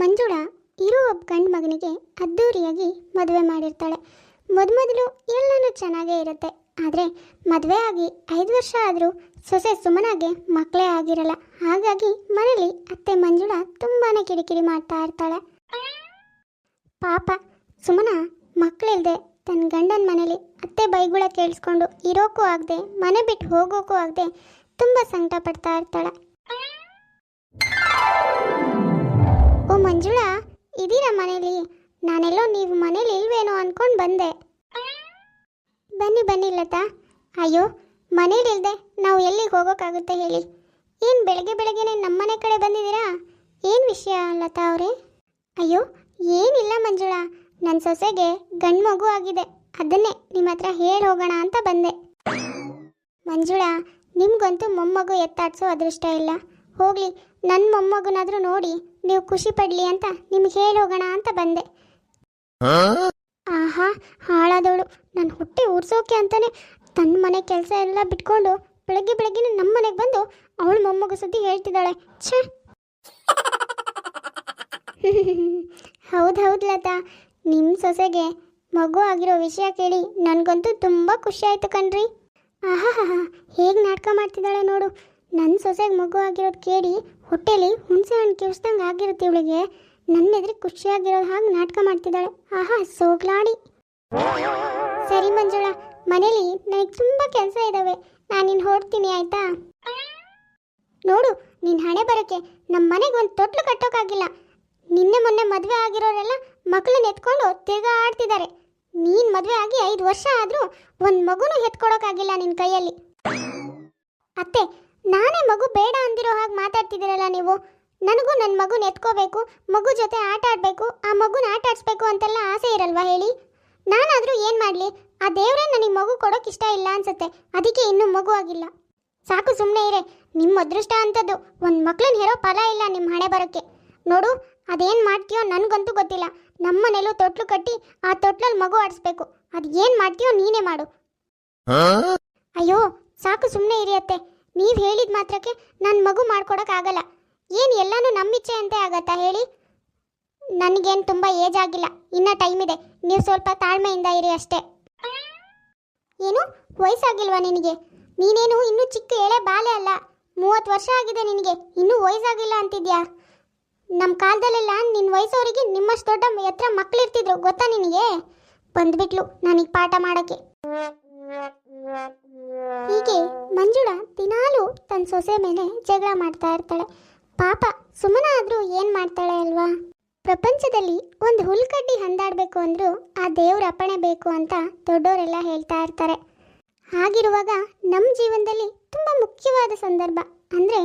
ಮಂಜುಳ ಇರೋ ಒಬ್ಬ ಗಂಡು ಮಗನಿಗೆ ಅದ್ದೂರಿಯಾಗಿ ಮದುವೆ ಮಾಡಿರ್ತಾಳೆ. ಮೊದಮೊದಲು ಎಲ್ಲನೂ ಚೆನ್ನಾಗೇ ಇರುತ್ತೆ. ಆದರೆ ಮದುವೆ ಆಗಿ ಐದು ವರ್ಷ ಆದರೂ ಸೊಸೆ ಸುಮನಾಗೆ ಮಕ್ಕಳೇ ಆಗಿರಲ್ಲ. ಹಾಗಾಗಿ ಮನೇಲಿ ಅತ್ತೆ ಮಂಜುಳ ತುಂಬಾ ಕಿರಿಕಿರಿ ಮಾಡ್ತಾ ಇರ್ತಾಳೆ. ಪಾಪ ಸುಮನ ಮಕ್ಕಳಿಲ್ಲದೆ ತನ್ನ ಗಂಡನ ಮನೇಲಿ ಅತ್ತೆ ಬೈಗುಳ ಕೇಳಿಸ್ಕೊಂಡು ಇರೋಕ್ಕೂ ಆಗದೆ, ಮನೆ ಬಿಟ್ಟು ಹೋಗೋಕ್ಕೂ ಆಗದೆ ತುಂಬ ಸಂಕಟ ಪಡ್ತಾ ಇರ್ತಾಳೆ. ಮಂಜುಳಾ, ಇದೀರಾ ಮನೇಲಿ? ನಾನೆಲ್ಲೋ ನೀವು ಮನೇಲಿ ಇಲ್ವೇನೋ ಅನ್ಕೊಂಡು ಬಂದೆ. ಬನ್ನಿ ಬನ್ನಿ ಲತಾ. ಅಯ್ಯೋ ಮನೇಲಿಲ್ಲದೆ ನಾವು ಎಲ್ಲಿಗೆ ಹೋಗೋಕ್ಕಾಗುತ್ತೆ ಹೇಳಿ. ಏನು ಬೆಳಗ್ಗೆ ಬೆಳಗ್ಗೆನೆ ನಮ್ಮನೆ ಕಡೆ ಬಂದಿದ್ದೀರಾ? ಏನು ವಿಷಯ ಲತಾ ಅವರೇ? ಅಯ್ಯೋ, ಏನಿಲ್ಲ ಮಂಜುಳಾ. ನನ್ನ ಸೊಸೆಗೆ ಗಂಡು ಮಗು ಆಗಿದೆ. ಅದನ್ನೇ ನಿಮ್ಮ ಹತ್ರ ಹೇಳಿ ಹೋಗೋಣ ಅಂತ ಬಂದೆ. ಮಂಜುಳ, ನಿಮಗಂತೂ ಮೊಮ್ಮಗು ಎತ್ತಾಡ್ಸೋ ಅದೃಷ್ಟ ಇಲ್ಲ. ಹೋಗ್ಲಿ ನನ್ನ ಮೊಮ್ಮಗನಾದರೂ ನೋಡಿ, ನೀವು ಖುಷಿ ಪಡಲಿ ಅಂತ ನಿಮ್ಗೆ ಹೇಳಿ ಹೋಗೋಣ ಅಂತ ಬಂದೆ. ಆಹಾ, ಹಾಳಾದವಳು. ನನ್ನ ಹೊಟ್ಟೆ ಉರ್ಸೋಕೆ ಅಂತಾನೆ ತನ್ನ ಮನೆ ಕೆಲಸ ಎಲ್ಲ ಬಿಟ್ಕೊಂಡು ಬೆಳಗ್ಗೆ ಬೆಳಗ್ಗೆ ನಮ್ಮ ಮನೆಗೆ ಬಂದು ಅವಳು ಮೊಮ್ಮಗ ಸುದ್ದಿ ಹೇಳ್ತಿದ್ದಾಳೆ. ಛೇ. ಹೌದು ಹೌದು ಲತಾ. ನಿಮ್ಮ ಸೊಸೆಗೆ ಮಗು ಆಗಿರೋ ವಿಷಯ ಕೇಳಿ ನನಗಂತೂ ತುಂಬ ಖುಷಿ ಆಯಿತು ಕಣ್ರಿ. ಆಹಾ ಹೇಗೆ ನಾಟಕ ಮಾಡ್ತಿದ್ದಾಳೆ ನೋಡು. ನನ್ನ ಸೊಸೆಗೆ ಮಗು ಆಗಿರೋದು ಕೇಳಿ ಹೊಟ್ಟೆಲಿ ಹುಣಸೆ ಹಣ್ಣು ಕಿವಿಸ್ದಂಗೆ ಆಗಿರುತ್ತೆ ಇವಳಿಗೆ. ನನ್ನ ಎದುರು ಖುಷಿಯಾಗಿರೋದು ಹಾಗೆ ನಾಟಕ ಮಾಡ್ತಿದ್ದಾಳೆ. ಆಹಾ ಸೋಗ್ಲಾಡಿ ಸರಿ ಮಂಜುಳಾ, ಮನೇಲಿ ನನಗೆ ತುಂಬ ಕೆಲಸ ಇದ್ದಾವೆ ನಾನು ನಿನ್ನ ಹೊರಡ್ತೀನಿ, ಆಯ್ತಾ? ನೋಡು ನಿನ್ನ ಹಣೆ ಬರೋಕ್ಕೆ ನಮ್ಮ ಮನೆಗೆ ಒಂದು ತೊಟ್ಲು ಕಟ್ಟೋಕ್ಕಾಗಿಲ್ಲ ನಿನ್ನೆ ಮೊನ್ನೆ ಮದುವೆ ಆಗಿರೋರೆಲ್ಲ ಮಕ್ಕಳನ್ನ ಎತ್ಕೊಂಡು ತಿರ್ಗಾ ಆಡ್ತಿದ್ದಾರೆ. ನೀನು ಮದುವೆ ಆಗಿ ಐದು ವರ್ಷ ಆದರೂ ಒಂದು ಮಗುನೂ ಎತ್ಕೊಡೋಕ್ಕಾಗಿಲ್ಲ ನಿನ್ನ ಕೈಯಲ್ಲಿ. ಅತ್ತೆ ನಾನೇ ಮಗು ಬೇಡ ಅಂದಿರೋ ಹಾಗೆ ಮಾತಾಡ್ತಿದ್ದೀರಲ್ಲ ನೀವು? ನನಗೂ ನನ್ನ ಮಗುನ ಎತ್ಕೋಬೇಕು ಮಗು ಜೊತೆ ಆಟ ಆಡಬೇಕು ಆ ಮಗುನ ಆಟ ಆಡಿಸ್ಬೇಕು ಅಂತೆಲ್ಲ ಆಸೆ ಇರಲ್ವಾ ಹೇಳಿ? ನಾನಾದರೂ ಏನು ಮಾಡಲಿ? ಆ ದೇವರೇ ನನಗೆ ಮಗು ಕೊಡೋಕೆ ಇಷ್ಟ ಇಲ್ಲ ಅನ್ಸುತ್ತೆ. ಅದಕ್ಕೆ ಇನ್ನೂ ಮಗು ಆಗಿಲ್ಲ. ಸಾಕು ಸುಮ್ಮನೆ ಇರೇ. ನಿಮ್ಮ ಅದೃಷ್ಟ ಅಂಥದ್ದು ಒಂದು ಮಕ್ಳನ್ನ ಹೆರೋ ಫಲ ಇಲ್ಲ ನಿಮ್ಮ ಹಣೆ ಬರೋಕ್ಕೆ. ನೋಡು ಅದೇನು ಮಾಡ್ತೀಯೋ ನನಗಂತೂ ಗೊತ್ತಿಲ್ಲ. ನಮ್ಮ ನಮ್ಮನೆಲ್ಲೂ ತೊಟ್ಲು ಕಟ್ಟಿ ಆ ತೊಟ್ಲಲ್ಲಿ ಮಗು ಆಡಿಸ್ಬೇಕು. ಅದು ಏನು ಮಾಡ್ತೀಯೋ ನೀನೇ ಮಾಡು. ಅಯ್ಯೋ ಸಾಕು ಸುಮ್ಮನೆ ಇರಿಯತ್ತೆ ನೀವು ಹೇಳಿದ ಮಾತ್ರಕ್ಕೆ ನನ್ನ ಮಗು ಮಾಡ್ಕೊಡೋಕ್ಕಾಗಲ್ಲ ಏನು ಎಲ್ಲನೂ ನಮ್ಮಿಚ್ಛೆ ಅಂತೆ ಆಗತ್ತಾ ಹೇಳಿ? ನನಗೇನು ತುಂಬ ಏಜ್ ಆಗಿಲ್ಲ. ಇನ್ನೂ ಟೈಮ್ ಇದೆ. ನೀವು ಸ್ವಲ್ಪ ತಾಳ್ಮೆಯಿಂದ ಇರಿ ಅಷ್ಟೇ. ಏನು? ವಯಸ್ಸಾಗಿಲ್ವಾ ನಿನಗೆ? ನೀನೇನು ಇನ್ನೂ ಚಿಕ್ಕ ಎಳೆ ಬಾಲೆ ಅಲ್ಲ. ಮೂವತ್ತು ವರ್ಷ ಆಗಿದೆ ನಿನಗೆ. ಇನ್ನೂ ವಯಸ್ಸಾಗಿಲ್ಲ ಅಂತಿದ್ಯಾ? ನಮ್ಮ ಕಾಲದಲ್ಲೆಲ್ಲ ನಿನ್ನ ವಯಸ್ಸವರಿಗೆ ನಿಮ್ಮಷ್ಟು ದೊಡ್ಡ ಎತ್ತರ ಮಕ್ಕಳಿರ್ತಿದ್ರು ಗೊತ್ತಾ ನಿನಗೆ? ಬಂದ್ಬಿಟ್ಲು ನನಗೆ ಪಾಠ ಮಾಡೋಕ್ಕೆ. ಹೀಗೆ ಮಂಜುಳ ದಿನಾಲೂ ತನ್ನ ಸೊಸೆ ಮೇಲೆ ಜಗಳ ಮಾಡ್ತಾ ಇರ್ತಾಳೆ. ಪಾಪ ಸುಮನ ಆದರೂ ಏನು ಮಾಡ್ತಾಳೆ ಅಲ್ವಾ? ಪ್ರಪಂಚದಲ್ಲಿ ಒಂದು ಹುಲ್ಕಡ್ಡಿ ಹಂದಾಡಬೇಕು ಅಂದರೂ ಆ ದೇವ್ರ ಅಪ್ಪಣೆ ಬೇಕು ಅಂತ ದೊಡ್ಡವರೆಲ್ಲ ಹೇಳ್ತಾ ಇರ್ತಾರೆ. ಹಾಗಿರುವಾಗ ನಮ್ಮ ಜೀವನದಲ್ಲಿ ತುಂಬ ಮುಖ್ಯವಾದ ಸಂದರ್ಭ ಅಂದರೆ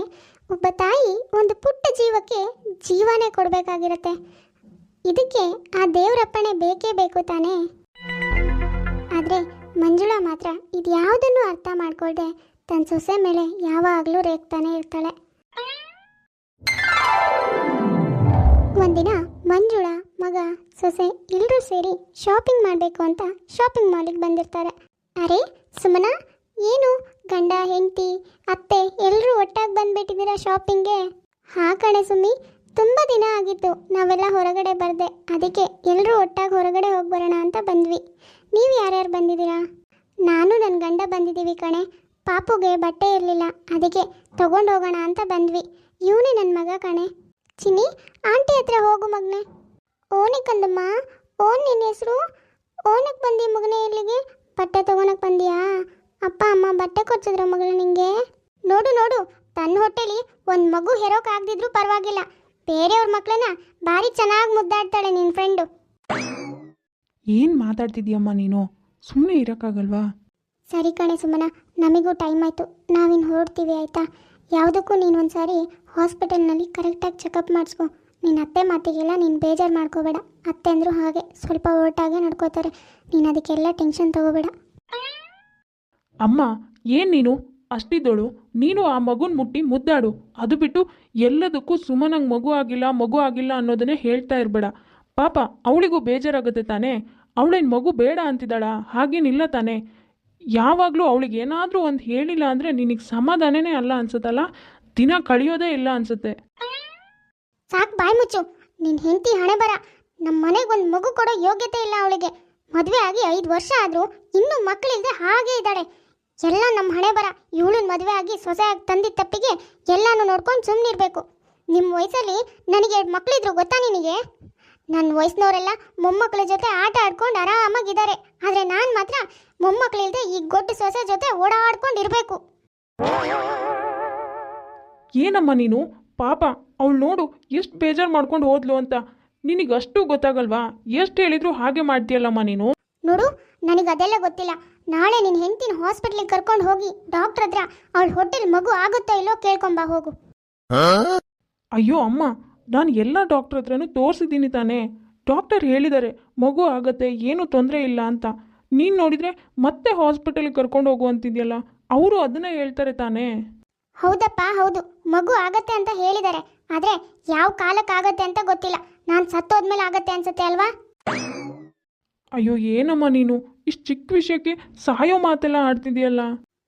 ಒಬ್ಬ ತಾಯಿ ಒಂದು ಪುಟ್ಟ ಜೀವಕ್ಕೆ ಜೀವನೇ ಕೊಡಬೇಕಾಗಿರುತ್ತೆ. ಇದಕ್ಕೆ ಆ ದೇವ್ರಪ್ಪಣೆ ಬೇಕೇ ಬೇಕು ತಾನೇ? ಮಂಜುಳಾ ಮಾತ್ರ ಇದ್ಯಾವುದನ್ನು ಅರ್ಥ ಮಾಡ್ಕೊಳ್ದೆ ತನ್ನ ಸೊಸೆ ಮೇಲೆ ಯಾವಾಗಲೂ ರೇಗ್ತಾನೆ ಇರ್ತಾಳೆ. ಒಂದಿನ ಮಂಜುಳಾ ಮಗ, ಸೊಸೆ ಎಲ್ಲರೂ ಸೇರಿ ಶಾಪಿಂಗ್ ಮಾಡಬೇಕು ಅಂತ ಶಾಪಿಂಗ್ ಮಾಲಿಗೆ ಬಂದಿರ್ತಾರೆ. ಅರೆ, ಸುಮನ, ಏನು? ಗಂಡ, ಹೆಂಡತಿ, ಅತ್ತೆ ಎಲ್ಲರೂ ಒಟ್ಟಾಗಿ ಬಂದ್ಬಿಟ್ಟಿದ್ದೀರಾ ಶಾಪಿಂಗ್ಗೆ ಹಾ ಕಣೆ ಸುಮ್ಮಿ, ತುಂಬ ದಿನ ಆಗಿತ್ತು ನಾವೆಲ್ಲ ಹೊರಗಡೆ ಬರದೆ, ಅದಕ್ಕೆ ಎಲ್ಲರೂ ಒಟ್ಟಾಗಿ ಹೊರಗಡೆ ಹೋಗಿ ಬರೋಣ ಅಂತ ಬಂದ್ವಿ. ನೀವು ಯಾರ್ಯಾರು ಬಂದಿದ್ದೀರಾ? ನಾನು ನನ್ನ ಗಂಡ ಬಂದಿದ್ದೀವಿ ಕಣೆ. ಪಾಪುಗೆ ಬಟ್ಟೆ ಇರಲಿಲ್ಲ. ಅದಕ್ಕೆ ಹೋಗೋಣ ಅಂತ ಬಂದ್ವಿ. ಇವನೇ ನನ್ನ ಮಗ ಕಣೆ. ಚಿನ್ನಿ, ಆಂಟಿ ಹತ್ರ ಹೋಗು ಮಗನೆ. ಓನಿಕಂದಮ್ಮ ಓನ್ ನಿನ್ನ ಹೆಸರು. ಓನಕ್ಕೆ ಬಂದಿ ಮಗನೇ ಇಲ್ಲಿಗೆ. ಬಟ್ಟೆ ತೊಗೊಳಕ್ ಬಂದಿಯಾ? ಅಪ್ಪ, ಅಮ್ಮ ಬಟ್ಟೆ ಕೊಡ್ಸಿದ್ರು ಮಗಳು ನಿಂಗೆ? ನೋಡು ನೋಡು. ತನ್ನ ಹೊಟ್ಟೆಲಿ ಒಂದು ಮಗು ಹೆರೋಕ್ ಆಗದಿದ್ರು ಪರವಾಗಿಲ್ಲ. ಬೇರೆಯವ್ರ ಮಕ್ಕಳನ್ನ ಭಾರಿ ಚೆನ್ನಾಗಿ ಮುದ್ದಾಡ್ತಾಳೆ ನಿನ್ನ ಫ್ರೆಂಡು ಏನು ಮಾತಾಡ್ತಿದ್ಯಮ್ಮ ನೀನು? ಸುಮ್ಮನೆ ಇರೋಕ್ಕಾಗಲ್ವಾ? ಸರಿ ಕಣೆ ಸುಮ್ಮನ ನಮಗೂ ಟೈಮ್ ಆಯಿತು. ನಾವಿನ್ನು ಹೊರಡ್ತೀವಿ ಆಯಿತಾ? ಯಾವುದಕ್ಕೂ ನೀನು ಒಂದು ಸಾರಿ ಹಾಸ್ಪಿಟಲ್ನಲ್ಲಿ ಕರೆಕ್ಟಾಗಿ ಚೆಕಪ್ ಮಾಡಿಸ್ಕೊ. ನಿನ್ನ ಅತ್ತೆ ಮಾತಿಗೆಲ್ಲ ನೀನು ಬೇಜಾರು ಮಾಡ್ಕೋಬೇಡ. ಅತ್ತೆ ಅಂದರೂ ಹಾಗೆ ಸ್ವಲ್ಪ ಒಟ್ಟಾಗೆ ನಡ್ಕೋತಾರೆ. ನೀನು ಅದಕ್ಕೆಲ್ಲ ಟೆನ್ಷನ್ ತಗೋಬೇಡ. ಅಮ್ಮ ಏನು ನೀನು? ಅಷ್ಟಿದ್ದೋಳು. ನೀನು ಆ ಮಗುನ ಮುಟ್ಟಿ ಮುದ್ದಾಡು. ಅದು ಬಿಟ್ಟು ಎಲ್ಲದಕ್ಕೂ ಸುಮ್ಮನಂಗೆ ಮಗು ಆಗಿಲ್ಲ ಮಗು ಆಗಿಲ್ಲ ಅನ್ನೋದನ್ನೇ ಹೇಳ್ತಾ ಇರಬೇಡ. ಪಾಪ ಅವಳಿಗೂ ಬೇಜಾರಾಗುತ್ತೆ ತಾನೇ? ಅವಳೇನು ಮಗು ಬೇಡ ಅಂತಿದ್ದಾಳ? ಹಾಗೇನಿಲ್ಲ ತಾನೆ. ಯಾವಾಗಲೂ ಅವಳಿಗೆ ಏನಾದರೂ ಒಂದು ಹೇಳಿಲ್ಲ ಅಂದರೆ ನಿನಗೆ ಸಮಾಧಾನನೇ ಅಲ್ಲ ಅನ್ಸುತ್ತಲ್ಲ? ದಿನ ಕಳಿಯೋದೇ ಇಲ್ಲ ಅನ್ಸುತ್ತೆ. ಸಾಕು ಬಾಯ್ ಮುಚ್ಚು. ನಿನ್ನ ಹೆಂಡತಿ ಹಣೆ ಬರ. ನಮ್ಮ ಒಂದು ಮಗು ಕೊಡೋ ಯೋಗ್ಯತೆ ಇಲ್ಲ ಅವಳಿಗೆ. ಮದುವೆ ಆಗಿ ಐದು ವರ್ಷ ಆದರೂ ಇನ್ನೂ ಮಕ್ಕಳಿಲ್ಲದೆ ಹಾಗೇ ಇದ್ದಾಳೆ. ಎಲ್ಲ ನಮ್ಮ ಹಣೆ ಬರ. ಇವಳನ್ನ ಮದುವೆ ಆಗಿ ಸೊಸೆಯಾಗಿ ತಂದಿದ್ದ ತಪ್ಪಿಗೆ ಎಲ್ಲಾನು ನೋಡ್ಕೊಂಡು ಸುಮ್ಮನಿರಬೇಕು ನಿಮ್ಮ ವಯಸ್ಸಲ್ಲಿ ನನಗೆ ಎರಡು ಮಕ್ಕಳಿದ್ರು ಗೊತ್ತಾ ನಿನಗೆ? ನನ್ನ ವಯಸ್ಸಿನವರೆಲ್ಲ ಮೊಮ್ಮಕ್ಕಳ ಜೊತೆ ಆಟ ಆಡ್ಕೊಂಡು ಆರಾಮಾಗಿದ್ದಾರೆ. ಆದರೆ ನಾನು ಮಾತ್ರ ಮೊಮ್ಮಕ್ಕಳಿಲ್ಲದೆ ಈ ಗೊಡ್ಡ ಸೊಸೆ ಜೊತೆ ಓಡಾಡ್ಕೊಂಡಿರಬೇಕು. ಏನಮ್ಮ ನೀನು? ಪಾಪ ಅವಳು ನೋಡು ಎಷ್ಟು ಬೇಜಾರು ಮಾಡ್ಕೊಂಡು ಹೋದ್ಲು ಅಂತ. ನಿನಗೆ ಅಷ್ಟು ಗೊತ್ತಾಗಲ್ವಾ? ಎಷ್ಟು ಹೇಳಿದ್ರು ಹಾಗೆ ಮಾಡ್ತೀಯಲ್ಲಮ್ಮ ನೀನು? ನೋಡು ನನಗೆ ಅದೆಲ್ಲ ಗೊತ್ತಿಲ್ಲ. ನಾಳೆ ನಿನ್ನ ಹೆಂಡತಿನ ಹಾಸ್ಪಿಟ್ಲಿಗೆ ಕರ್ಕೊಂಡು ಹೋಗಿ ಡಾಕ್ಟ್ರ್ ಹತ್ರ ಅವಳ ಹೊಟ್ಟೆಲಿ ಮಗು ಆಗುತ್ತೋ ಇಲ್ಲೋ ಕೇಳ್ಕೊಂಬಾ ಹೋಗು. ಅಯ್ಯೋ ಅಮ್ಮ ನಾನು ಎಲ್ಲ ಡಾಕ್ಟ್ರ್ ಹತ್ರನೂ ತೋರಿಸಿದ್ದೀನಿ ತಾನೇ. ಡಾಕ್ಟರ್ ಹೇಳಿದ್ದಾರೆ ಮಗು ಆಗತ್ತೆ ಏನೂ ತೊಂದರೆ ಇಲ್ಲ ಅಂತ. ನೀನು ನೋಡಿದರೆ ಮತ್ತೆ ಹಾಸ್ಪಿಟಲ್ಗೆ ಕರ್ಕೊಂಡು ಹೋಗು ಅಂತಿದ್ಯಲ್ಲ ಅವರು ಅದನ್ನ ಹೇಳ್ತಾರೆ ತಾನೇ. ಹೌದಪ್ಪ ಹೌದು. ಮಗು ಆಗತ್ತೆ ಅಂತ ಹೇಳಿದ್ದಾರೆ. ಆದರೆ ಯಾವ ಕಾಲಕ್ಕೆ ಆಗತ್ತೆ ಅಂತ ಗೊತ್ತಿಲ್ಲ. ನಾನು ಸತ್ತೋದ್ಮೇಲೆ ಆಗತ್ತೆ ಅನ್ಸುತ್ತೆ ಅಲ್ವಾ? ಅಯ್ಯೋ ಏನಮ್ಮ ನೀನು? ಇಷ್ಟು ಚಿಕ್ಕ ವಿಷಯಕ್ಕೆ ಸಾಯೋ ಮಾತೆಲ್ಲ ಆಡ್ತಿದ್ಯಲ್ಲ.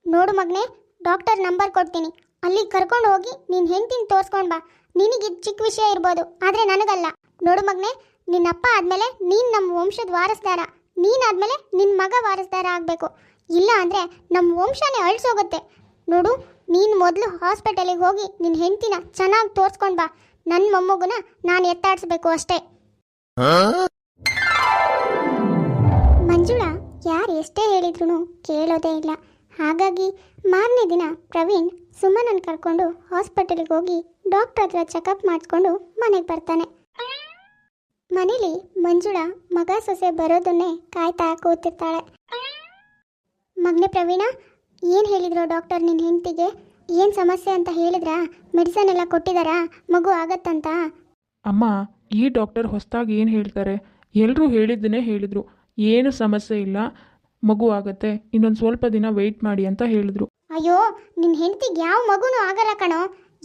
ನೋಡು ಮಗನೇ ಡಾಕ್ಟರ್ ನಂಬರ್ ಕೊಡ್ತೀನಿ. ಅಲ್ಲಿ ಕರ್ಕೊಂಡು ಹೋಗಿ ನೀನು ಹೆಂಡ್ತಿನ ತೋರಿಸ್ಕೊಂಡು ಬಾ. ನಿನಗೆ ಚಿಕ್ಕ ವಿಷಯ ಇರ್ಬೋದು, ಆದರೆ ನನಗಲ್ಲ. ನೋಡು ಮಗನೇ, ನಿನ್ನಪ್ಪ ಆದಮೇಲೆ ನೀನು ನಮ್ಮ ವಂಶದ ವಾರಸ್ದಾರ. ನೀನಾದಮೇಲೆ ನಿನ್ನ ಮಗ ವಾರಸ್ದಾರ ಆಗಬೇಕು. ಇಲ್ಲ ಅಂದರೆ ನಮ್ಮ ವಂಶನೇ ಅಳಿಸೋಗುತ್ತೆ. ನೋಡು, ನೀನು ಮೊದಲು ಹಾಸ್ಪಿಟಲಿಗೆ ಹೋಗಿ ನಿನ್ನ ಹೆಂಡತಿನ ಚೆನ್ನಾಗಿ ತೋರಿಸ್ಕೊಂಡು ಬಾ. ನನ್ನ ಮೊಮ್ಮಗುನ ನಾನು ಎತ್ತಾಡಿಸ್ಬೇಕು ಅಷ್ಟೇ. ಮಂಜುಳಾ, ಯಾರು ಎಷ್ಟೇ ಹೇಳಿದ್ರು ಕೇಳೋದೇ ಇಲ್ಲ. ಹಾಗಾಗಿ ಮಾರನೇ ದಿನ ಪ್ರವೀಣ್ ಸುಮನನ್ ಕರ್ಕೊಂಡು ಹಾಸ್ಪಿಟಲ್ಗೆ ಹೋಗಿ ಡಾಕ್ಟರ್ ಹತ್ರ ಚೆಕಪ್ ಮಾಡಿಕೊಂಡು ಮನೆಗೆ ಬರ್ತಾನೆ. ಮನೇಲಿ ಮಂಜುಳ ಮಗ ಸೊಸೆ ಬರೋದನ್ನೇ ಕಾಯ್ತಾ ಕೂತಿರ್ತಾಳೆ. ಮಗನೇ ಪ್ರವೀಣ, ಏನು ಹೇಳಿದ್ರು ಡಾಕ್ಟರ್ ನಿನ್ನ ಹೆಂಡತಿಗೆ? ಏನು ಸಮಸ್ಯೆ ಅಂತ ಹೇಳಿದ್ರಾ? ಮೆಡಿಸನ್ ಎಲ್ಲ ಕೊಟ್ಟಿದ್ದಾರಾ ಮಗು ಆಗತ್ತಂತ? ಅಮ್ಮ, ಈ ಡಾಕ್ಟರ್ ಹೊಸದಾಗಿ ಏನು ಹೇಳ್ತಾರೆ? ಎಲ್ಲರೂ ಹೇಳಿದ್ದನ್ನೇ ಹೇಳಿದರು. ಏನು ಸಮಸ್ಯೆ ಇಲ್ಲ. ಮಗು ಆಗತ್ತೆ. ಇನ್ನೊಂದು ಸ್ವಲ್ಪ ದಿನ ವೆಯ್ಟ್ ಮಾಡಿ ಅಂತ ಹೇಳಿದ್ರು. ಅಯ್ಯೋ ನಿನ್ನ ಹೆಂಡತಿಗೆ ಯಾವ ಮಗುನೂ ಆಗಲ್ಲ ಕಣೋ.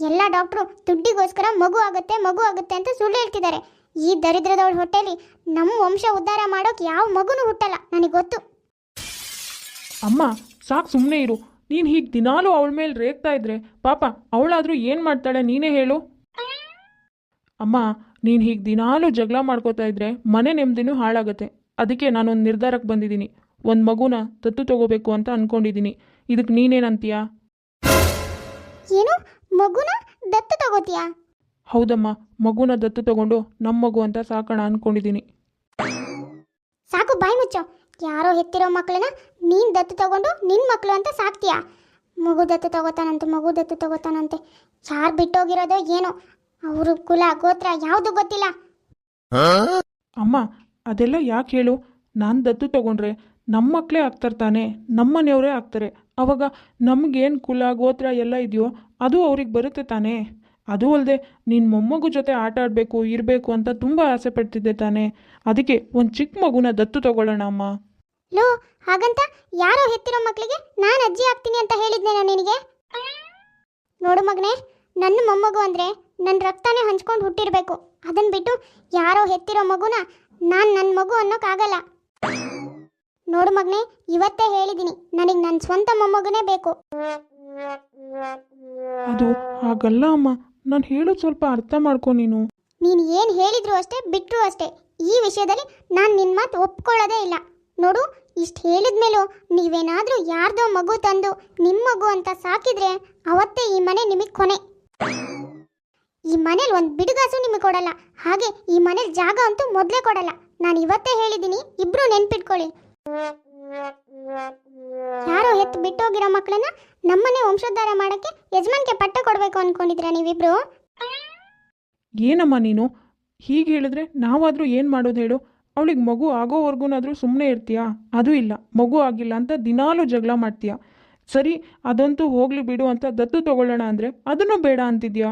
ಎಲ್ಲ ಡಾಕ್ಟ್ರು ದುಡ್ಡಿಗೋಸ್ಕರ ಮಗು ಆಗುತ್ತೆ ಮಗು ಆಗುತ್ತೆ ಅಂತ ಸುಳ್ಳು ಹೇಳ್ತಿದ್ದಾರೆ. ಈ ದರಿದ್ರದವಳ ಹೊಟ್ಟೆಲಿ ನಮ್ಮ ವಂಶ ಉದ್ಧಾರ ಮಾಡೋಕೆ ಯಾವ ಮಗುನೂ ಹುಟ್ಟಲ್ಲ ನನಗೆ ಗೊತ್ತು. ಅಮ್ಮ ಸಾಕು ಸುಮ್ಮನೆ ಇರು. ನೀನು ಹೀಗೆ ದಿನಾಲೂ ಅವಳ ಮೇಲೆ ರೇಗ್ತಾ ಇದ್ರೆ ಪಾಪ ಅವಳಾದ್ರೂ ಏನು ಮಾಡ್ತಾಳೆ ನೀನೇ ಹೇಳು. ಅಮ್ಮ ನೀನು ಹೀಗೆ ದಿನಾಲೂ ಜಗಳ ಮಾಡ್ಕೋತಾ ಇದ್ರೆ ಮನೆ ನೆಮ್ಮದಿನೂ ಹಾಳಾಗತ್ತೆ. ಅದಕ್ಕೆ ನಾನೊಂದು ನಿರ್ಧಾರಕ್ಕೆ ಬಂದಿದ್ದೀನಿ. ಒಂದು ಮಗುನ ದತ್ತು ತಗೋಬೇಕು ಅಂತ ಅಂದ್ಕೊಂಡಿದ್ದೀನಿ ಇದಕ್ಕೆ ನೀನೇನಂತೀಯಾ? ಏನು? ಮಗುನ ದತ್ತು ತಗೋತೀಯಾ? ಹೌದಮ್ಮ ಮಗುನ ದತ್ತು ತಗೊಂಡು ನಮ್ಮ ಮಗು ಅಂತ ಸಾಕೋಣ ಅನ್ಕೊಂಡಿದ್ದೀನಿ ಸಾಕು ಬಾಯಿ ಮುಚ್ಚೋ. ಯಾರೋ ಹೆತ್ತಿರೋ ಮಕ್ಕಳನ್ನ ನೀನು ದತ್ತು ತಗೊಂಡು ನಿನ್ನ ಮಕ್ಕಳು ಅಂತ ಸಾಕ್ತೀಯಾ? ಮಗು ದತ್ತು ತಗೋತಾನಂತೆ ಮಗು ದತ್ತು ತಗೋತಾನಂತೆ. ಯಾರು ಬಿಟ್ಟೋಗಿರೋದೋ ಏನೋ. ಅವರು ಕುಲ ಗೋತ್ರ ಯಾವುದು ಗೊತ್ತಿಲ್ಲ. ಅಮ್ಮ ಅದೆಲ್ಲ ಯಾಕೆ ಹೇಳು? ನಾನು ದತ್ತು ತಗೊಂಡ್ರೆ ನಮ್ಮ ಮಕ್ಕಳೇ ಆಗ್ತಾರೆ ತಾನೇ ನಮ್ಮ ಮನೆಯವರೇ ಆಗ್ತಾರೆ. ಅವಾಗ ನಮಗೇನು ಕುಲ, ಗೋತ್ರ ಎಲ್ಲ ಇದೆಯೋ, ಅದು ಅವ್ರಿಗೆ ಬರುತ್ತೆ ತಾನೇ. ಅದು ಅಲ್ಲದೆ ನಿನ್ನ ಮೊಮ್ಮಗು ಜೊತೆ ಆಟ ಆಡಬೇಕು, ಇರಬೇಕು ಅಂತ ತುಂಬ ಆಸೆ ಪಡ್ತಿದ್ದೆ ತಾನೇ. ಅದಕ್ಕೆ ಒಂದು ಚಿಕ್ಕ ಮಗುನ ದತ್ತು ತಗೊಳ್ಳೋಣ ಅಮ್ಮ. ಲೋ, ಹಾಗಂತ ಯಾರೋ ಹೆತ್ತಿರೋ ಮಕ್ಕಳಿಗೆ ನಾನು ಅಜ್ಜಿ ಆಗ್ತೀನಿ ಅಂತ ಹೇಳಿದ್ನೇನೋ ನಿನಗೆ? ನೋಡು ಮಗನೇ, ನನ್ನ ಮೊಮ್ಮಗು ಅಂದರೆ ನನ್ನ ರಕ್ತನೇ ಹಂಚ್ಕೊಂಡು ಹುಟ್ಟಿರಬೇಕು. ಅದನ್ನ ಬಿಟ್ಟು ಯಾರೋ ಹೆತ್ತಿರೋ ಮಗುನ ನಾನು ನನ್ನ ಮಗು ಅನ್ನೋಕ್ಕಾಗಲ್ಲ ನೋಡು ಮಗನೇ ಇವತ್ತೇ ಹೇಳಿದ್ದೀನಿ ನನಗೆ ನನ್ನ ಸ್ವಂತ ಮೊಮ್ಮಗನೇ ಬೇಕು. ಅದು ಹಾಗಲ್ಲ ಅಮ್ಮ ನಾನು ಹೇಳೋದು ಸ್ವಲ್ಪ ಅರ್ಥ ಮಾಡ್ಕೊ ನೀನು. ನೀನು ಏನು ಹೇಳಿದ್ರು ಅಷ್ಟೇ ಬಿಟ್ಟರು ಅಷ್ಟೇ. ಈ ವಿಷಯದಲ್ಲಿ ನಾನು ನಿನ್ನ ಮಾತು ಒಪ್ಕೊಳ್ಳೋದೇ ಇಲ್ಲ. ನೋಡು ಇಷ್ಟು ಹೇಳಿದ್ಮೇಲೂ ನೀವೇನಾದರೂ ಯಾರ್ದೋ ಮಗು ತಂದು ನಿಮ್ಮ ಮಗು ಅಂತ ಸಾಕಿದ್ರೆ ಅವತ್ತೇ ಈ ಮನೆ ನಿಮಗೆ ಕೊನೆ. ಈ ಮನೇಲಿ ಒಂದು ಬಿಡುಗಾಸು ನಿಮಗೆ ಕೊಡಲ್ಲ ಹಾಗೆ ಈ ಮನೇಲಿ ಜಾಗ ಅಂತೂ ಮೊದಲೇ ಕೊಡಲ್ಲ. ನಾನು ಇವತ್ತೇ ಹೇಳಿದ್ದೀನಿ ಇಬ್ರು ನೆನ್ಪಿಟ್ಕೊಳ್ಳಿ. ಯಾರೋ ಹೆತ್ತು ಬಿಟ್ಟೋಗಿರೋ ಮಕ್ಕಳನ್ನ ನಮ್ಮನೆ ವಂಶೋದ್ಧಾರ ಮಾಡಕ್ಕೆ ಯಜಮಾನ್ಗೆ ಪಟ್ಟ ಕೊಡಬೇಕು ಅನ್ಕೊಂಡಿದ್ರ ನೀವಿಬ್ರು? ಏನಮ್ಮ ನೀನು? ಹೀಗೆ ಹೇಳಿದ್ರೆ ನಾವಾದರೂ ಏನು ಮಾಡೋದು ಹೇಳು? ಅವಳಿಗೆ ಮಗು ಆಗೋವರೆಗೂನಾದರೂ ಸುಮ್ಮನೆ ಇರ್ತೀಯಾ? ಅದು ಇಲ್ಲ. ಮಗು ಆಗಿಲ್ಲ ಅಂತ ದಿನಾಲೂ ಜಗಳ ಮಾಡ್ತೀಯಾ? ಸರಿ ಅದಂತೂ ಹೋಗ್ಲಿ ಬಿಡು ಅಂತ ದತ್ತು ತಗೊಳ್ಳೋಣ ಅಂದರೆ ಅದನ್ನು ಬೇಡ ಅಂತಿದ್ಯಾ?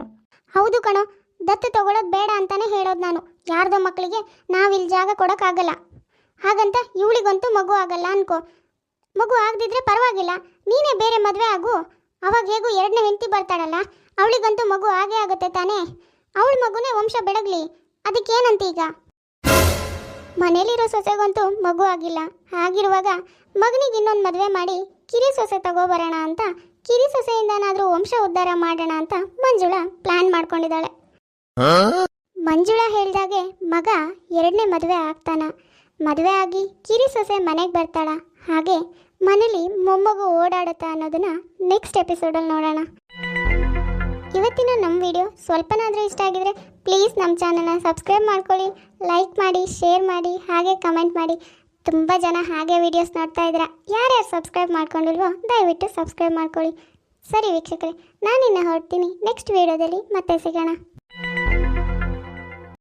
ಹೌದು ಕಣೋ. ದತ್ತು ತಗೊಳ್ಳೋದು ಬೇಡ ಅಂತಾನೆ ಹೇಳೋದು ನಾನು. ಯಾರ್ದೋ ಮಕ್ಕಳಿಗೆ ನಾವಿಲ್ಲಿ ಜಾಗ ಕೊಡೋಕ್ಕಾಗಲ್ಲ. ಹಾಗಂತ ಇವಳಿಗಂತೂ ಮಗು ಆಗಲ್ಲ ಅನ್ಕೋ. ಮಗು ಆಗದಿದ್ರೆ ಪರವಾಗಿಲ್ಲ. ನೀನೇ ಬೇರೆ ಮದುವೆ ಆಗು. ಅವಾಗ ಹೇಗೂ ಎರಡನೇ ಹೆಂಡತಿ ಬರ್ತಾಳಲ್ಲ ಅವಳಿಗಂತೂ ಮಗು ಆಗೇ ಆಗುತ್ತೆ ತಾನೇ. ಅವಳ ಮಗುನೇ ವಂಶ ಬೆಳಗ್ಲಿ. ಅದಕ್ಕೇನಂತ ಈಗ? ಮನೇಲಿರೋ ಸೊಸೆಗಂತೂ ಮಗು ಆಗಿಲ್ಲ. ಹಾಗಿರುವಾಗ ಮಗನಿಗೆ ಇನ್ನೊಂದು ಮದುವೆ ಮಾಡಿ ಕಿರಿ ಸೊಸೆ ತಗೋಬರೋಣ ಅಂತ ಕಿರಿ ಸೊಸೆಯಿಂದನಾದರೂ ವಂಶ ಉದ್ಧಾರ ಮಾಡೋಣ ಅಂತ ಮಂಜುಳ ಪ್ಲಾನ್ ಮಾಡ್ಕೊಂಡಿದ್ದಾಳೆ. ಮಂಜುಳ ಹೇಳಿದಾಗೆ ಮಗ ಎರಡನೇ ಮದುವೆ ಆಗ್ತಾನ. ಮದುವೆ ಆಗಿ ಕಿರಿ ಸೊಸೆ ಮನೆಗೆ ಬರ್ತಾಳ. ಹಾಗೆ ಮನೇಲಿ ಮೊಮ್ಮಗು ಓಡಾಡುತ್ತಾ ಅನ್ನೋದನ್ನ ನೆಕ್ಸ್ಟ್ ಎಪಿಸೋಡಲ್ಲಿ ನೋಡೋಣ. ಇವತ್ತಿನ ನಮ್ಮ ವಿಡಿಯೋ ಸ್ವಲ್ಪನಾದರೂ ಇಷ್ಟ ಆಗಿದ್ರೆ ಪ್ಲೀಸ್ ನಮ್ಮ ಚಾನಲ್ನ ಸಬ್ಸ್ಕ್ರೈಬ್ ಮಾಡ್ಕೊಳ್ಳಿ ಲೈಕ್ ಮಾಡಿ ಶೇರ್ ಮಾಡಿ, ಹಾಗೆ ಕಮೆಂಟ್ ಮಾಡಿ. ತುಂಬ ಜನ ಹಾಗೆ ವಿಡಿಯೋಸ್ ನೋಡ್ತಾ ಇದ್ದೀರಾ ಯಾರ್ಯಾರು ಸಬ್ಸ್ಕ್ರೈಬ್ ಮಾಡ್ಕೊಂಡಿಲ್ವೋ ದಯವಿಟ್ಟು ಸಬ್ಸ್ಕ್ರೈಬ್ ಮಾಡ್ಕೊಳ್ಳಿ. ಸರಿ ವೀಕ್ಷಕರೇ, ನಾನಿನ್ನ ಹೊರಡ್ತೀನಿ ನೆಕ್ಸ್ಟ್ ವಿಡಿಯೋದಲ್ಲಿ ಮತ್ತೆ ಸಿಗೋಣ.